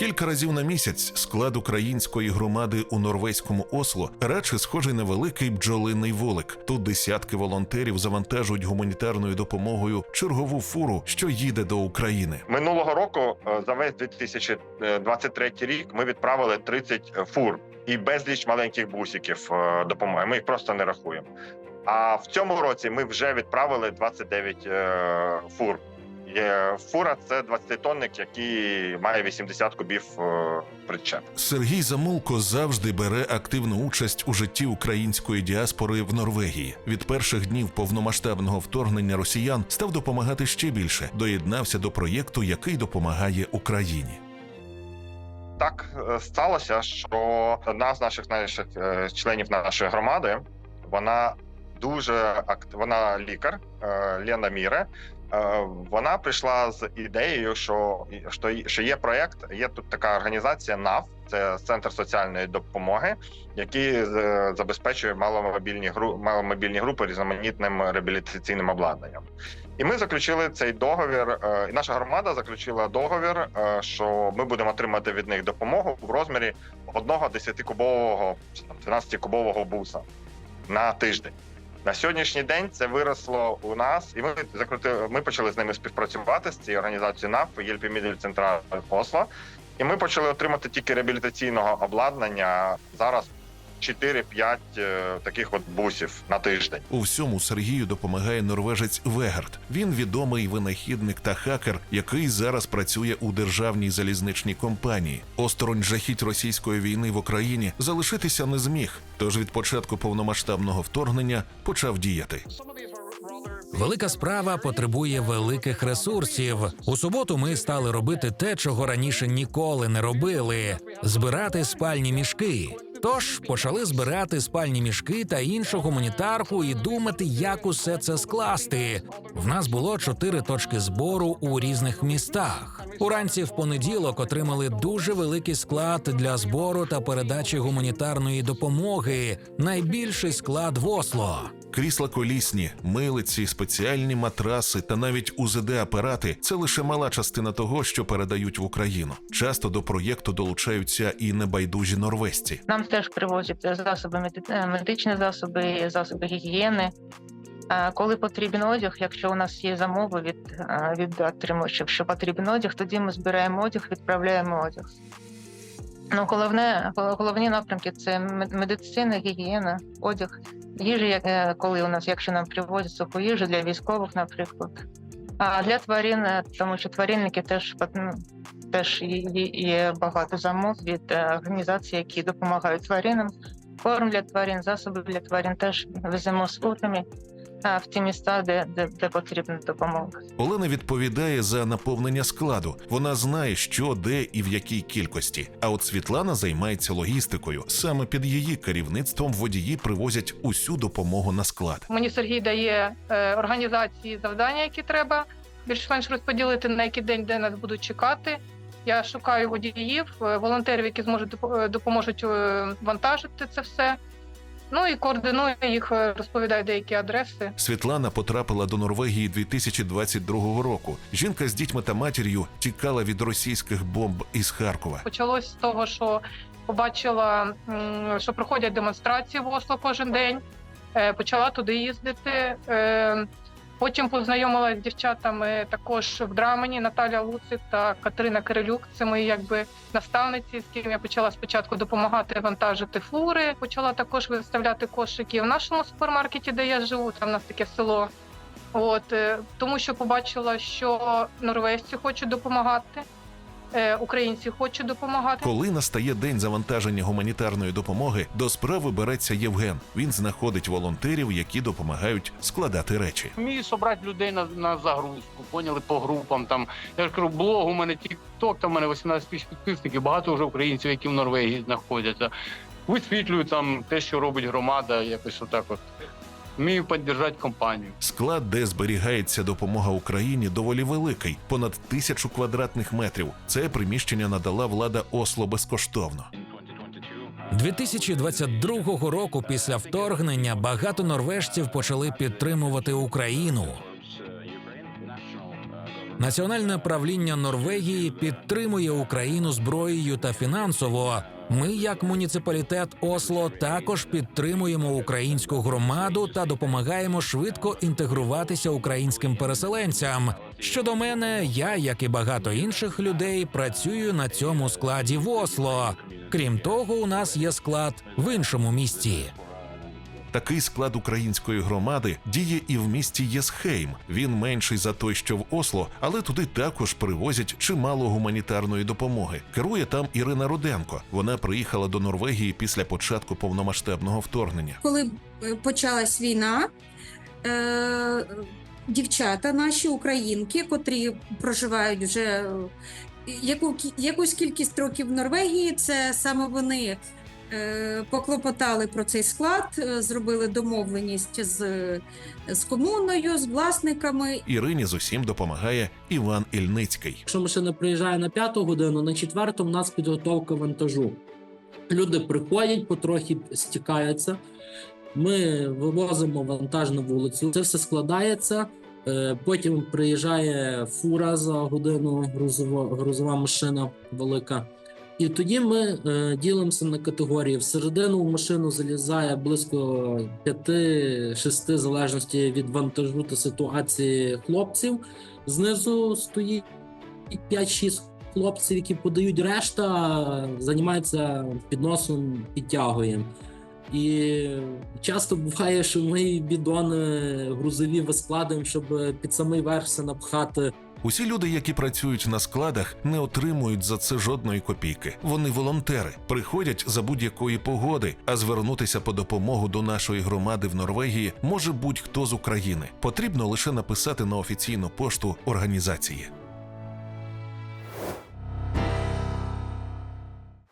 Кілька разів на місяць склад української громади у норвезькому Осло радше схожий на великий бджолиний вулик. Тут десятки волонтерів завантажують гуманітарною допомогою чергову фуру, що їде до України. Минулого року е, за весь 2023 рік ми відправили 30 фур і безліч маленьких бусиків е, допомоги. Ми їх просто не рахуємо. А в цьому році ми вже відправили 29 е, фур. Є Фура це 20-тонник, який має 80 кубів е, причеп. Сергій Замулко завжди бере активну участь у житті української діаспори в Норвегії. Від перших днів повномасштабного вторгнення росіян став допомагати ще більше. Доєднався до проєкту, який допомагає Україні. Так е, сталося, що одна з наших наших е, членів нашої громади, вона дуже акт... вона лікар е, Лена Міре. Е, Вона прийшла з ідеєю, що що, є проект, є тут така організація НАВ, це центр соціальної допомоги, який е, забезпечує маломобільні гру маломобільні групи різноманітним реабілітаційним обладнанням. І ми заключили цей договір. е, І наша громада заключила договір, що ми будемо отримати від них допомогу в розмірі одного 10-кубового 12-кубового буса на тиждень. На сьогоднішній день це виросло у нас, і ми закрутили. Ми почали з ними співпрацювати з цією організацією НАФ Мідель Централь Осло. І ми почали отримати тільки реабілітаційного обладнання зараз 4-5 е, таких от бусів на тиждень. У всьому Сергію допомагає норвежець Вегард. Він відомий винахідник та хакер, який зараз працює у державній залізничній компанії. Осторонь жахіть російської війни в Україні залишитися не зміг. Тож від початку повномасштабного вторгнення почав діяти. Велика справа потребує великих ресурсів. У суботу ми стали робити те, чого раніше ніколи не робили: збирати спальні мішки. Тож почали збирати спальні мішки та іншу гуманітарку і думати, як усе це скласти. В нас було чотири точки збору у різних містах. Уранці в понеділок отримали дуже великий склад для збору та передачі гуманітарної допомоги. Найбільший склад в Осло. Крісла колісні, милиці, спеціальні матраси та навіть УЗД-апарати це лише мала частина того, що передають в Україну. Часто до проєкту долучаються і небайдужі норвезці. Нам теж привозять засоби е, медичні засоби, засоби гігієни. А Коли потрібен одяг, якщо у нас є замови від, е, від отримувачів, що потрібен одяг, тоді ми збираємо одяг, відправляємо одяг. Ну, головне, головні напрямки це мед- медицина, гігієна, одяг, як- е, коли у нас, якщо нам привозять суху їжу для військових, наприклад. А для тварин, е, тому що тваринники теж ну, теж є, багато замов від е, організацій, які допомагають тваринам. Корм для тварин, засоби для тварин теж веземо з футами в ті міста, де, де, де потрібна допомога. Олена відповідає за наповнення складу. Вона знає, що, де і в якій кількості. А от Світлана займається логістикою. Саме під її керівництвом водії привозять усю допомогу на склад. Мені Сергій дає е, організації завдання, які треба більш-менш розподілити на який день, де нас будуть чекати. Я шукаю водіїв, е, волонтерів, які зможуть е, допоможуть е, вантажити це все. Ну і координує їх, розповідає деякі адреси. Світлана потрапила до Норвегії 2022 року. Жінка з дітьми та матір'ю тікала від російських бомб із Харкова. Почалось з того, що побачила, що проходять демонстрації в Осло кожен день. Е, Почала туди їздити. Потім познайомилася з дівчатами також в Драмені Наталя Луцик та Катерина Кирилюк. Це мої якби наставниці, з ким я почала спочатку допомагати вантажити фури. Почала також виставляти кошики в нашому супермаркеті, де я живу. Там у нас таке село. От е, тому, що побачила, що норвежці хочуть допомагати. Е, Українці хочуть допомагати. Коли настає день завантаження гуманітарної допомоги, до справи береться Євген. Він знаходить волонтерів, які допомагають складати речі. Вмію собрати людей на, на загрузку, поняли по групам. Там я ж кажу, блог у мене TikTok, там у мене 18 тисяч підписників, багато вже українців, які в Норвегії знаходяться. Висвітлюю там те, що робить громада, якось отак от. Вмію підтримати компанію. Склад, де зберігається допомога Україні, доволі великий, понад тисячу квадратних метрів. Це приміщення надала влада Осло безкоштовно. 2022 року після вторгнення багато норвежців почали підтримувати Україну. Національне правління Норвегії підтримує Україну зброєю та фінансово. Ми, як муніципалітет Осло, також підтримуємо українську громаду та допомагаємо швидко інтегруватися українським переселенцям. Щодо мене, я, як і багато інших людей, працюю на цьому складі в Осло. Крім того, у нас є склад в іншому місті. Такий склад української громади діє і в місті Єсхейм. Він менший за той, що в Осло, але туди також привозять чимало гуманітарної допомоги. Керує там Ірина Руденко. Вона приїхала до Норвегії після початку повномасштабного вторгнення. коли е, почалась війна, е, дівчата, наші українки, котрі проживають вже е, яку, якусь кількість років в Норвегії, це саме вони поклопотали про цей склад, е, зробили домовленість з, з комуною, з власниками. Ірині з усім допомагає Іван Ільницький. Якщо машина приїжджає на п'яту годину, на четверту в нас підготовка вантажу. Люди приходять, потрохи стікаються. Ми вивозимо вантаж на вулицю. Це все складається. е, Потім приїжджає фура за годину, грузова, грузова машина велика. І тоді ми е, ділимося на категорії. Всередину в машину залізає близько 5-6 залежності від вантажу та ситуації хлопців. Знизу стоїть 5-6 хлопців, які подають решта, займаються підносом, підтягуємо. І часто буває, що ми бідони грузові вискладаємо, щоб під самий верх все напхати. Усі люди, які працюють на складах, не отримують за це жодної копійки. Вони волонтери, приходять за будь-якої погоди, а звернутися по допомогу до нашої громади в Норвегії може будь-хто з України. Потрібно лише написати на офіційну пошту організації.